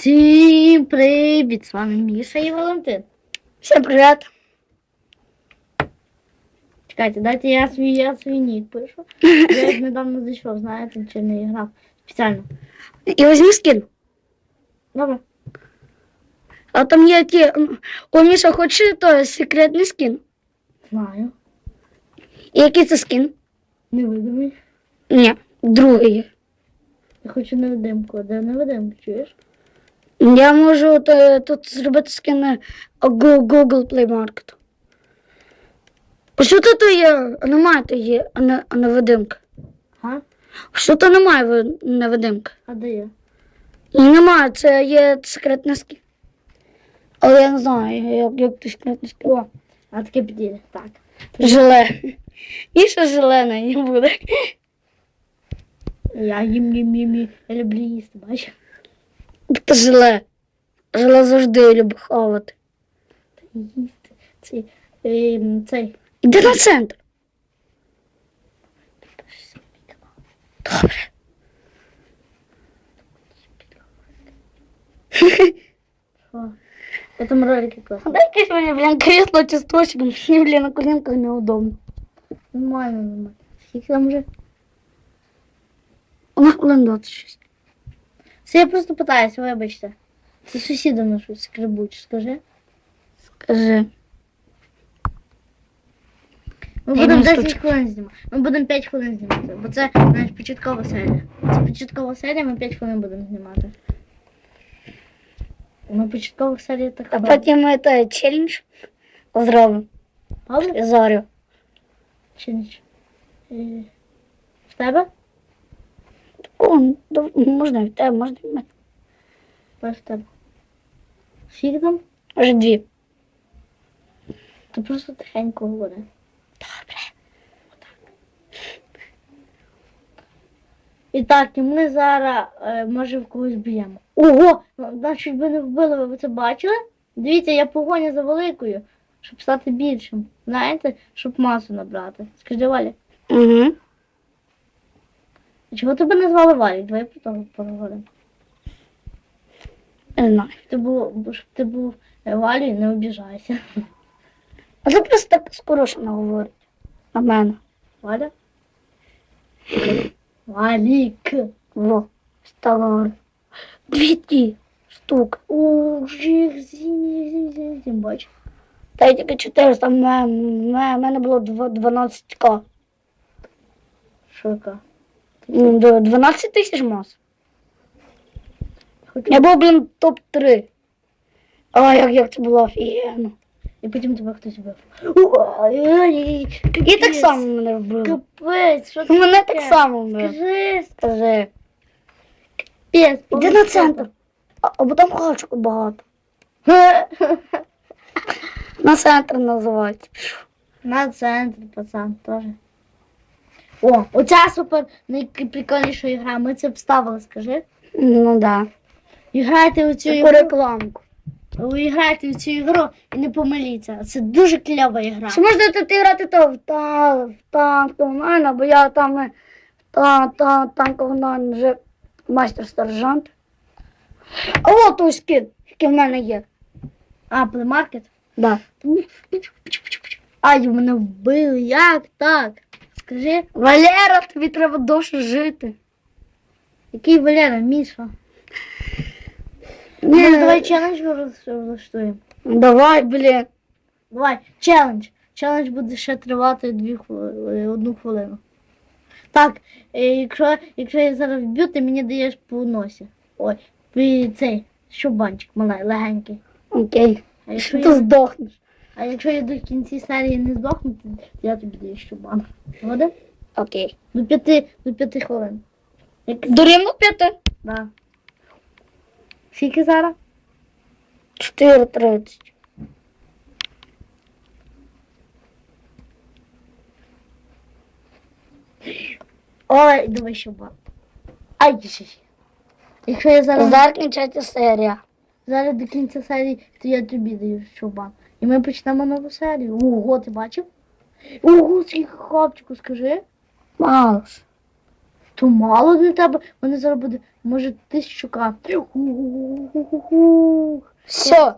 Всім привіт! З вами Міша і Валентин. Всем привет. Чекайте, дайте я свій, я свій нік пишу. Я недавно зайшов, знаєте, чи не грав спеціально. И возьми скин. Добре. А там є ті. О, Міша, хоче то секретний скін. Знаю. І який це скін? Невидимий. Ні, другий. Я хочу невидимку. А Де невидимку, чуєш? Я можу то, тут зробити скін Google Play Market. Що тут є? Немає то є, а не, а. Га? Що то немає ви- невидимка? А де є? І немає, це є секретний скін. Але я не знаю, як, як ти секретний скін. О, а таке підійде. Так. Желе. І ще зелене не буде. Я їм їм їм, їм. Я люблю їсти, бачиш? Желе. Желе завжди любить хавати. Цей, ем, цей. Іди на центр. Добре. Що? Я там ролики класні. Дай якесь мені, блін, кресло сточок, мені, блін, на коленках неудобно. Нормально, нормально. Скільки там вже? У нас хвилин 26. Це я просто питаюся, вибачте. Це сусіди на щось скребуть, скажи. Скажи. Ми будемо не 10 штучка. хвилин знімати. Ми будемо 5 хвилин знімати, бо це знаєш, початкова серія. Це початкова серія, ми 5 хвилин будемо знімати. На початкових серіях так А потім ми той челендж зробимо. Добре? Зорю. Чи ніч? Е, В тебе? О, можна від тебе, можна від мене. Тебе. Скільки там? Вже дві. Ти просто тихенько говори. Добре. І так, і ми зараз, е, може, в когось б'ємо. Ого! Нас чуть би не вбили, ви це бачили? Дивіться, я погоня за великою, щоб стати більшим. Знаєте, щоб масу набрати. Скажи, Валя, Угу. Чого тебе не звали Валі? Давай того поговоримо. Не знаю. Ти був, щоб ти був е, Валею, не обіжайся. А це просто так скорошено говорить. На мене. Валя? Валік. Во. Стало. Дві ті штук. О, жих, зінь, зінь, бач. Та й тільки 400, в мене, було 12к. Шока. Ну, до 12 тисяч мас. Я був, блін, топ-3. А, як, як це було офігенно. І потім тебе хтось вбив. І так само мене вбили. Капець, що це Мене так само вбили. Скажи, Скажи. спец. Іди на центр. А, або там хачку багато. На центр називається. На центр, пацан, теж. О, оця супер найприкольніша ігра. Ми це вставили, скажи. Ну да. І грайте у цю Таку ігру. рекламку. Ви грайте у цю ігру і не помиліться. Це дуже кльова ігра. Чи можна тут грати то в та, в танк, то мене, бо я там е, та, та, танковий онлайн вже майстер сержант. А от той скид, який в мене є. А, плеймаркет? Да. Ай, мене вбили. Як так? Скажи, Валера, тобі треба довше жити. який Валера, Міша? Ні, Може, давай челендж влаштуємо. Давай, блін. Давай, челендж. Челендж буде ще тривати дві хвили- одну хвилину. Так, е, якщо, якщо я зараз вб'ю, ти мені даєш по носі. Ой, цей, щубанчик малий, легенький. Окей. А якщо, Що ти я, здохнеш? А якщо я до кінці серії не здохну, то я тобі даю щубан. Згода? Окей. До п'яти, до п'яти хвилин. Як... До рівно п'яти? Да. Скільки зараз? 4.30. Ой, давай щубан. Ай, ще. Якщо я зараз... Зараз кінчається серія. Зараз до кінця серії, то я тобі даю чубан. І ми почнемо нову серію. Ого, ти бачив? Ого, скільки хлопчику, скажи. Мало ж. То мало для тебе. Вони зараз буде Може, тисячу к. Все,